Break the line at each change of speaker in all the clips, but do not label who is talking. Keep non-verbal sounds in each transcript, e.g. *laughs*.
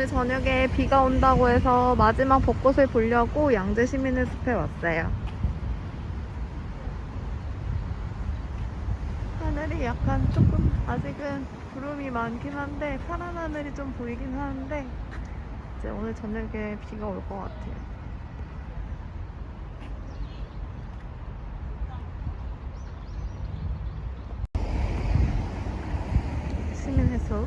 저녁에 비가 온다고 해서 마지막 벚꽃을 보려고 양재 시민의 숲에 왔어요. 하늘이 약간 조금 아직은 구름이 많긴 한데 파란 하늘이 좀 보이긴 하는데 이제 오늘 저녁에 비가 올 것 같아요. 시민해수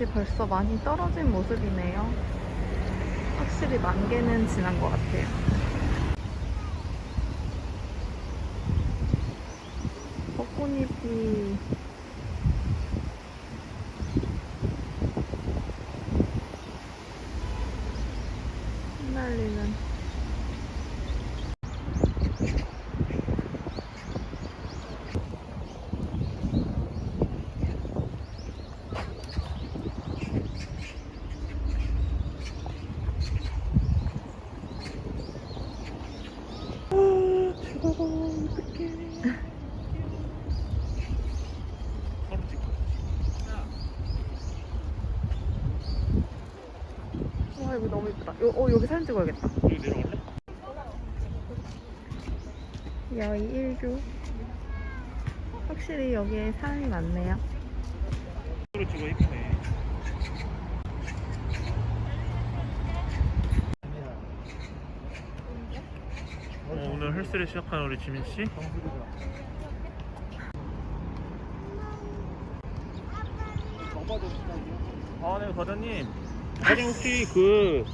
벚꽃이 벌써 많이 떨어진 모습이네요. 확실히 만개는 지난 것 같아요. 벚꽃잎이 흩날리는 와 이거 너무 예쁘다. 요, 어, 여기 사진 찍어야겠다.
여기 내려갈래?
여의 1교. 확실히 여기에 사람이 많네요.
으로 찍어 이쁘네. 어, 오늘 헬스를 시작한 우리 지민 씨. 아, 네, 과장님. 과장님 혹시 그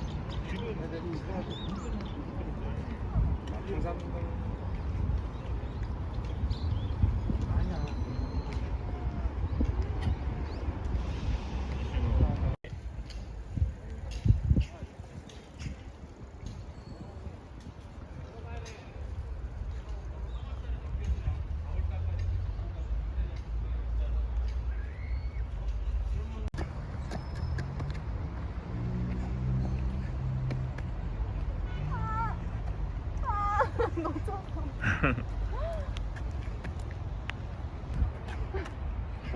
Thank you.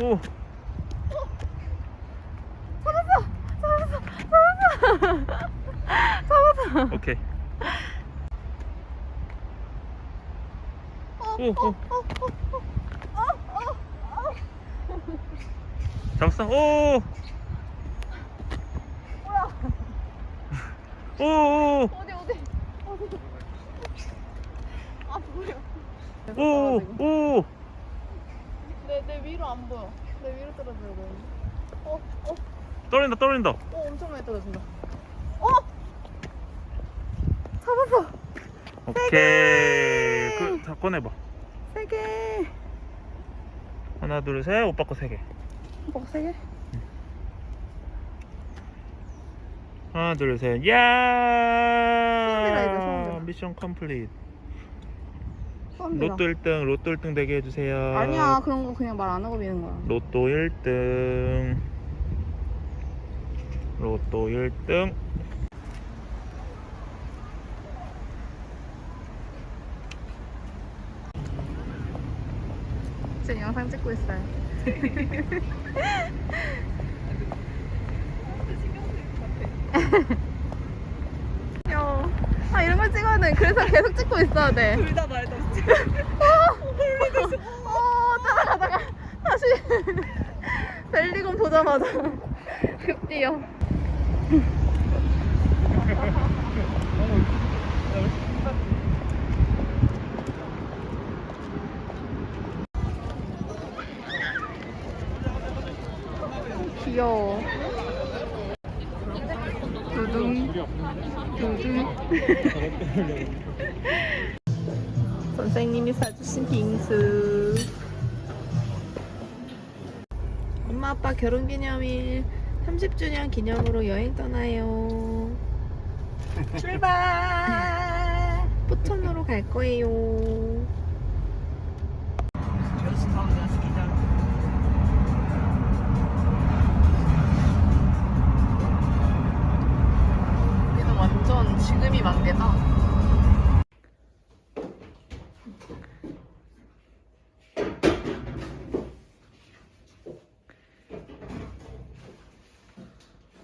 오,
잡았어!
오케이. 오, 오. 잡았어. 오. 오, 오,
아 보여
오, 오.
내, 내 위로 안 보여 내 위로 떨어져야 되는데 어? 어?
떨어진다, 떨어진다.
어 엄청 많이 떨어진다 어? 잡았어
오케이. 그, 다 꺼내봐.
세 개
하나, 둘, 셋. 오빠 거 세 개.
뭐 세개?
하나, 둘, 셋.
손들어,
야!
손들어.
미션 컴플릿. 로또 1등, 로또 1등 되게 해주세요.
아니야 그런 거 그냥 말 안 하고 미는 거야
로또 1등. 로또 1등.
지금 영상 찍고 있어요 *laughs* 걸 찍어야 돼 그래서 계속 찍고 있어야 돼
둘 다 말도 없이
어, 따라가다가 다시 벨리곤 보자마자 급뛰어. 귀여워. 두둥. 선생님이 사주신 빙수. 엄마 아빠 결혼 기념일 30주년 기념으로 여행 떠나요. 출발! *laughs* 포천으로 갈 거예요. 건 지금이 만개다.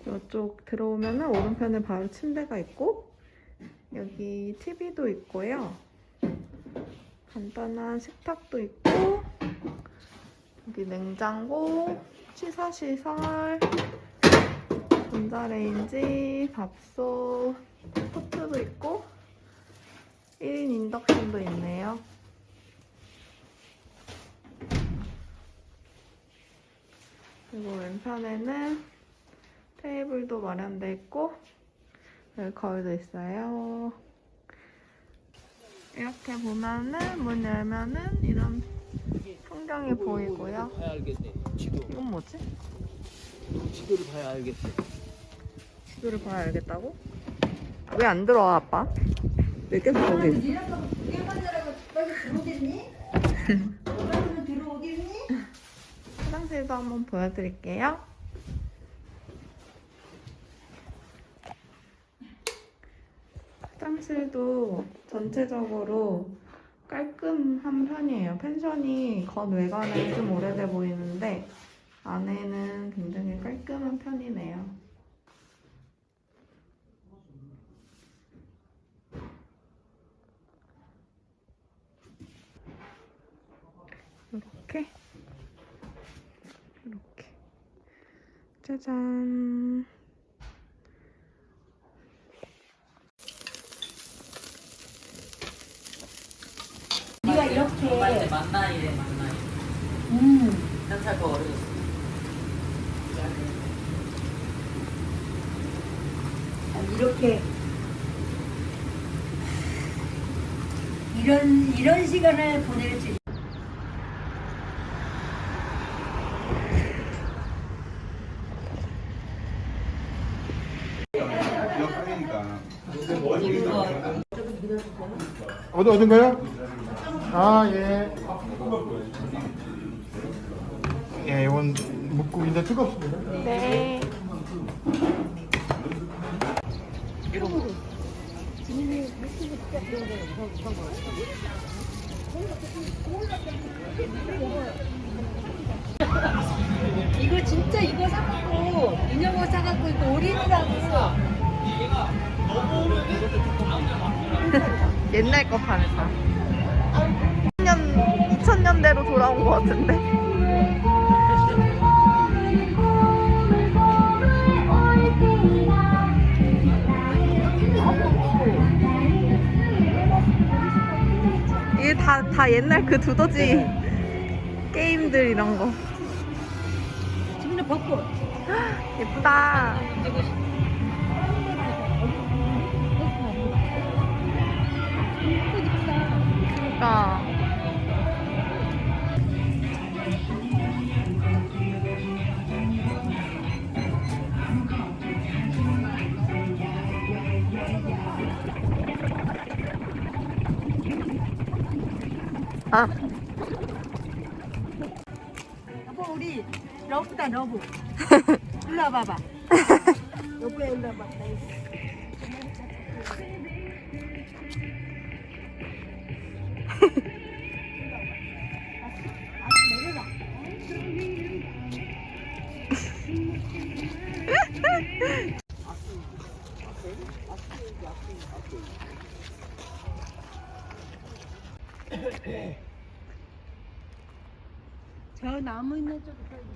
이쪽 들어오면 오른편에 바로 침대가 있고 여기 TV도 있고요. 간단한 식탁도 있고 여기 냉장고, 취사시설, 전자레인지, 밥솥 포트도 있고 1인 인덕션도 있네요. 그리고 왼편에는 테이블도 마련돼 있고 여기 거울도 있어요. 이렇게 보면은 문 열면은 이런 풍경이 보이고요.
봐야 알겠네. 지도.
이건 뭐지?
지도를 봐야 알겠어.
지도를 봐야 알겠다고? 왜 안 들어와 아빠? 왜 계속 거기 있어? 화장실도 한번 보여드릴게요. 화장실도 전체적으로 깔끔한 편이에요. 펜션이 겉외관은 좀 오래돼 보이는데 안에는 굉장히 깔끔한 편이네요. 이렇게 이렇게 짜잔.
네가 이렇게
맞네 만나 이래 만나이.
음.
한살 더 어려졌어.
아, 이렇게. 이런 이런 시간을 보낼 줄
어디 어딘가요? 아 예. 예, 이건 묵국인데 뜨겁습니다.
네
이거 진짜 이거 사갖고 인형을 사갖고 이거 올인이라고 *laughs*
옛날 거 파면서 2000년, 2000년대로 돌아온 것 같은데. 이게 다, 다 옛날 그 두더지 게임들 이런 거.
지금 벗고
예쁘다 그러니까 아.
여보 우리 러브다 러브. *laughs* 일로 와봐봐. *laughs* 여보야 일로 와봐 나 이거. 저 나무 있는 쪽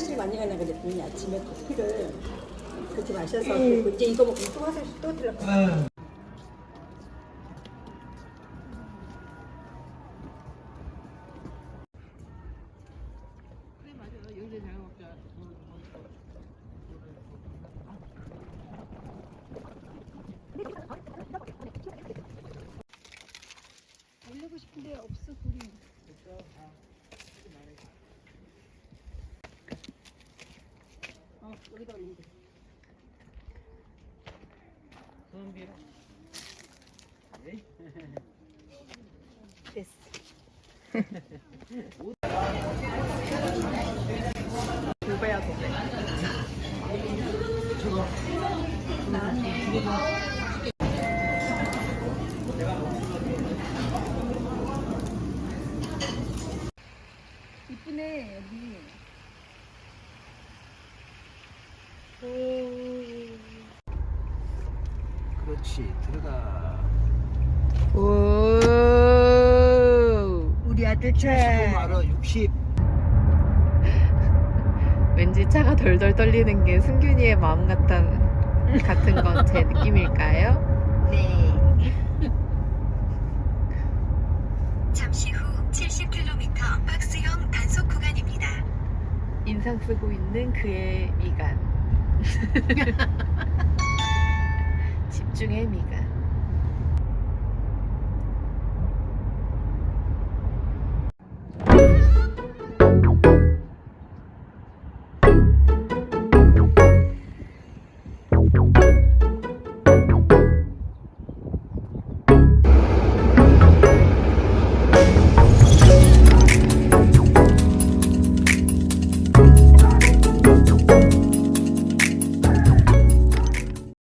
화장실 많이 가냐 그랬더니 아침에 커피를 그렇게 마셔서 그리고 이제 이거 먹고 또 화장실 또 들어가 게 없어 둘이. 어 우리가 있는데. 됐어. *laughs* *laughs*
두 배야 더 배.
이쁘네 여기.
그렇지 들어가
오.
우리 아들
75 말어 60
왠지 차가 덜덜 떨리는 게 승균이의 마음 같은 같은 건 제 *laughs* 느낌일까요?
네. *laughs*
잠시 후 70km 박스형 단속 구간입니다.
인상 쓰고 있는 그의 미간. *laughs* 집중의 미간.